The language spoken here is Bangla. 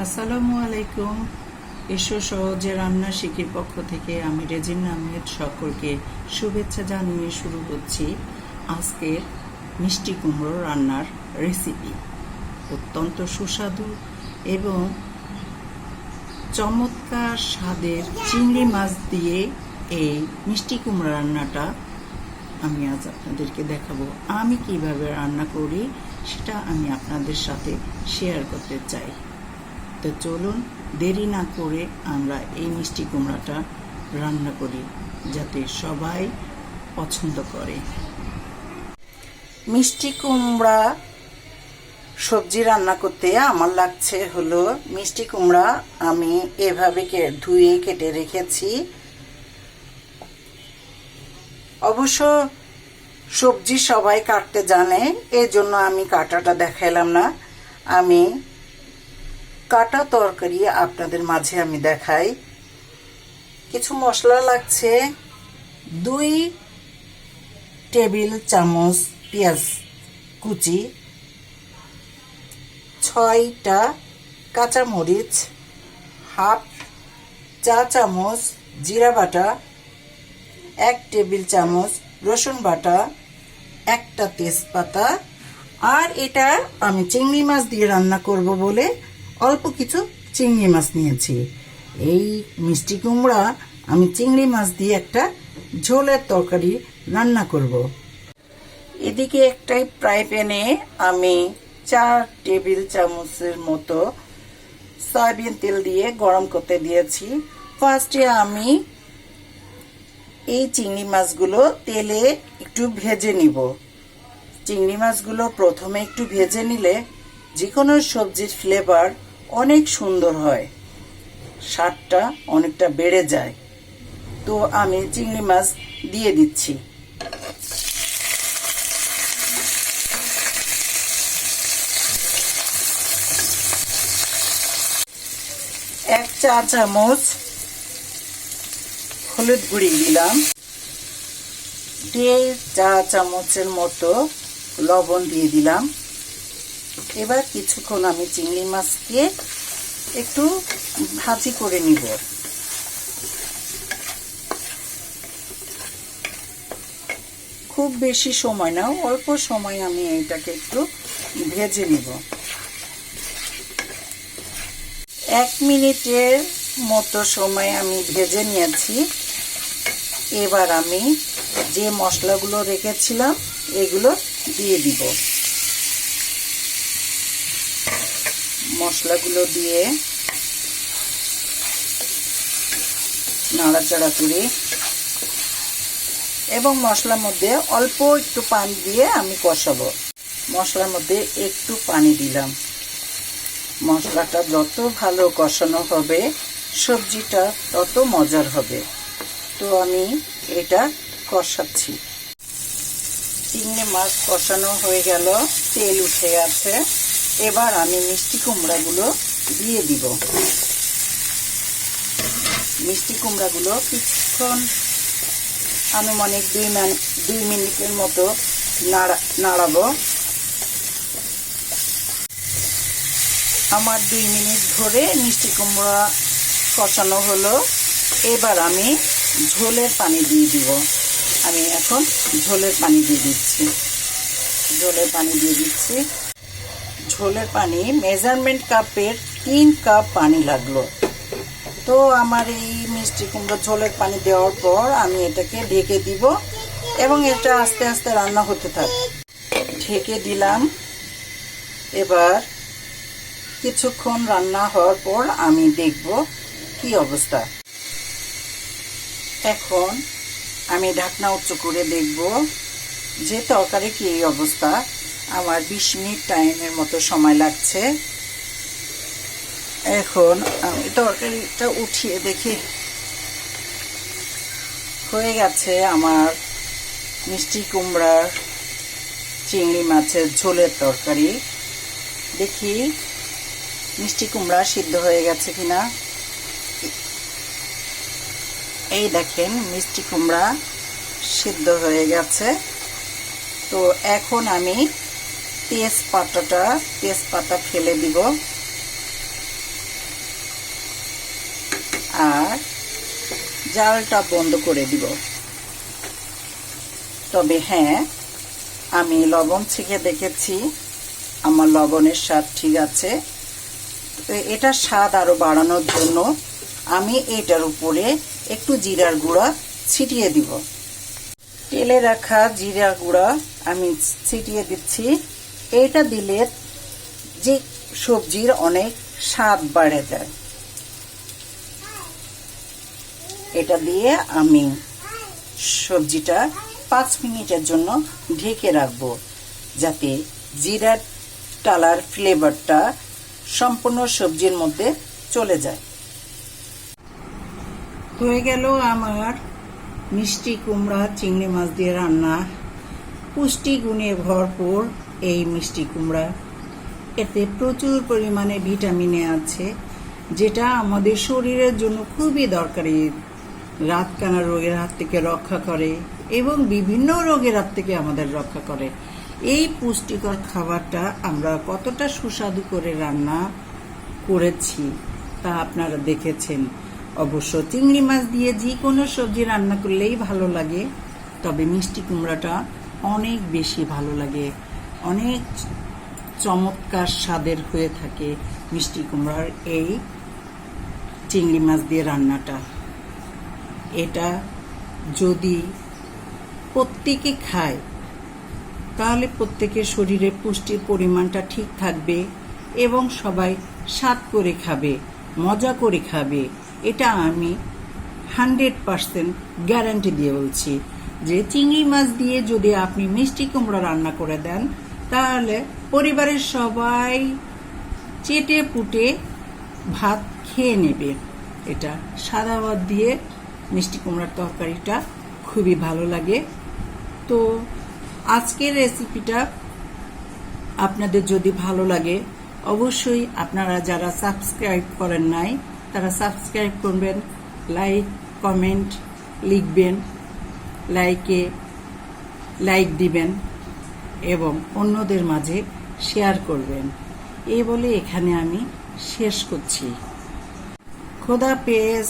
আসসালামু আলাইকুম। এসো সহজে রান্না শিখির পক্ষ থেকে আমি রেজিন আহমেদ সকলকে শুভেচ্ছা জানিয়ে শুরু করছি আজকের মিষ্টি কুমড়ো রান্নার রেসিপি অত্যন্ত সুস্বাদু এবং চমৎকার স্বাদের চিংড়ি মাছ দিয়ে এই মিষ্টি কুমড়ো রান্নাটা আমি আজ আপনাদেরকে দেখাবো। আমি কীভাবে রান্না করি সেটা আমি আপনাদের সাথে শেয়ার করতে চাই। তো চলুন দেরি না করে আমরা এই মিষ্টি কুমড়াটা রান্না করি, যাতে সবাই পছন্দ করে। মিষ্টি কুমড়া সবজি রান্না করতে আমার লাগছে হলো মিষ্টি কুমড়া। আমি এভাবে ধুয়ে কেটে রেখেছি। অবশ্য সবজি সবাই কাটতে জানে এই জন্য আমি কাটাটা দেখাইলাম না। আমি কাটা তরকারি আপনাদের মাঝে আমি দেখাই। কিছু মশলা লাগছে। দুই টেবিল চামচ পেঁয়াজ কুচি। ছয়টা কাঁচামরিচ। হাফ চা চামচ জিরা বাটা। এক টেবিল চামচ রসুন বাটা। একটা তেজপাতা। আর এটা আমি চিংড়ি মাছ দিয়ে রান্না করব বলে অল্প কিছু চিংড়ি মাছ নিয়েছি। এই মিষ্টি কুমড়া আমি চিংড়ি মাছ দিয়ে একটা ঝোলের তরকারি রান্না করব। এদিকে একটাই ফ্রাই প্যানে আমি চার টেবিল চামচের মতো সয়াবিন তেল দিয়ে গরম করতে দিয়েছি। ফার্স্টে আমি এই চিংড়ি মাছগুলো তেলে একটু ভেজে নিব। চিংড়ি মাছগুলো প্রথমে একটু ভেজে নিলে যে কোনো সবজির ফ্লেভার অনেক সুন্দর হয়। স্বাদটা অনেকটা বেড়ে যায়। তো আমি চিংড়ি মাছ দিয়ে দিচ্ছি। এক চা চামচ হলুদ গুঁড়ি দিলাম। দেড় চা চামচের মতো লবণ দিয়ে দিলাম। এবার কিছুক্ষণ আমি চিংড়ি মাছকে একটু ভাজি করে নিব। খুব বেশি সময় না, অল্প সময় আমি এটাকে একটু ভেজে নিব। এক মিনিটের মতো সময় আমি ভেজে নিয়েছি। এবার আমি যে মশলাগুলো রেখেছিলাম, এগুলো দিয়ে দিব। মশলাগুলো দিয়ে নাড়াচাড়া করে এবং মশলার মধ্যে অল্প একটু পানি দিয়ে আমি কষাবো। মশলার মধ্যে একটু পানি দিলাম। মশলাটা যত ভালো কষানো হবে, সবজিটা তত মজার হবে। তো আমি এটা কষাচ্ছি। চিংড়ি মাছ কষানো হয়ে গেল, তেল উঠে গেছে। এবার আমি মিষ্টি কুমড়াগুলো দিয়ে দিব। মিষ্টি কুমড়াগুলো কিছুক্ষণ আনুমানিক দুই দুই মিনিটের মতো নাড়া, নাড়াবো। আমার দুই মিনিট ধরে মিষ্টি কুমড়া কষানো হলো। এবার আমি ঝোলের পানি দিয়ে দিব। আমি এখন ঝোলের পানি দিয়ে দিচ্ছি। ঝোলের পানি দিয়ে দিচ্ছি। ঝোলের পানি মেজারমেন্ট কাপের তিন কাপ পানি লাগল। তো আমার এই মিষ্টি কুমড়ো ঝোলের পানি দেওয়ার পর আমি এটাকে ঢেকে দিব এবং এটা আস্তে আস্তে রান্না হতে থাকে। ঢেকে দিলাম। এবার কিছুক্ষণ রান্না হওয়ার পর আমি দেখব কি অবস্থা। এখন আমি ঢাকনা উচ্চ করে দেখব যে তরকারি কি অবস্থা। আমার বিশ মিনিট টাইমের মতো সময় লাগছে। এখন আমি তরকারিটা উঠিয়ে দেখি। হয়ে গেছে আমার মিষ্টি কুমড়ার চিংড়ি মাছের ঝোলের তরকারি। দেখি মিষ্টি কুমড়া সিদ্ধ হয়ে গেছে কিনা। এই দেখেন মিষ্টি কুমড়া সিদ্ধ হয়ে গেছে। তো এখন আমি তেজপাতাটা, তেজপাতা ফেলে দিব। আর জালটা বন্ধ করে দিব। তবে হ্যাঁ আমি লবণ ছেঁকে দেখেছি। আমার লবণের স্বাদ ঠিক আছে। এটা স্বাদ আরও বাড়ানোর জন্য আমি এটার উপরে একটু জিরার গুঁড়া ছিটিয়ে দিব। তেলে রাখা জিরা গুঁড়া আমি ছিটিয়ে দিচ্ছি। এটা দিলে যে সবজির অনেক স্বাদ বাড়ে যায়। এটা দিয়ে আমি সবজিটা পাঁচ মিনিটের জন্য ঢেকে রাখব, যাতে জিরার টালার ফ্লেভারটা সম্পূর্ণ সবজির মধ্যে চলে যায়। হয়ে গেল আমার মিষ্টি কুমড়া, চিংড়ি মাছ দিয়ে রান্না। পুষ্টি গুণে ভরপুর এই মিষ্টি কুমড়া। এতে প্রচুর পরিমাণে ভিটামিনে আছে, যেটা আমাদের শরীরের জন্য খুবই দরকারি। রাতকানা রোগের হাত থেকে রক্ষা করে এবং বিভিন্ন রোগের হাত থেকে আমাদের রক্ষা করে। এই পুষ্টিকর খাবারটা আমরা কতটা সুস্বাদু করে রান্না করেছি তা আপনারা দেখেছেন। অবশ্য চিংড়ি মাছ দিয়ে যে কোনো সবজি রান্না করলেই ভালো লাগে, তবে মিষ্টি কুমড়াটা অনেক বেশি ভালো লাগে। অনেক চমৎকার স্বাদের হয়ে থাকে মিষ্টি কুমড়ার এই চিংড়ি মাছ দিয়ে রান্নাটা। এটা যদি প্রত্যেকে খায়, তাহলে প্রত্যেকের শরীরে পুষ্টির পরিমাণটা ঠিক থাকবে এবং সবাই স্বাদ করে খাবে, মজা করে খাবে। এটা আমি হান্ড্রেড পার্সেন্ট গ্যারান্টি দিয়ে বলছি যে চিংড়ি মাছ দিয়ে যদি আপনি মিষ্টি কুমড়া রান্না করে দেন তাহলে পরিবারের সবাই চেটে পুটে ভাত খেয়ে নেবে। এটা সাদা ভাত দিয়ে মিষ্টি কুমড়ার তরকারিটা খুবই ভালো লাগে। তো আজকের রেসিপিটা আপনাদের যদি ভালো লাগে, অবশ্যই আপনারা যারা সাবস্ক্রাইব করেন নাই, তারা সাবস্ক্রাইব করবেন, লাইক, কমেন্ট লিখবেন, লাইকে, লাইক দিবেন। এবং অন্যদের মাঝে শেয়ার করবেন। এই বলে এখানে আমি শেষ করছি। খোদা পেস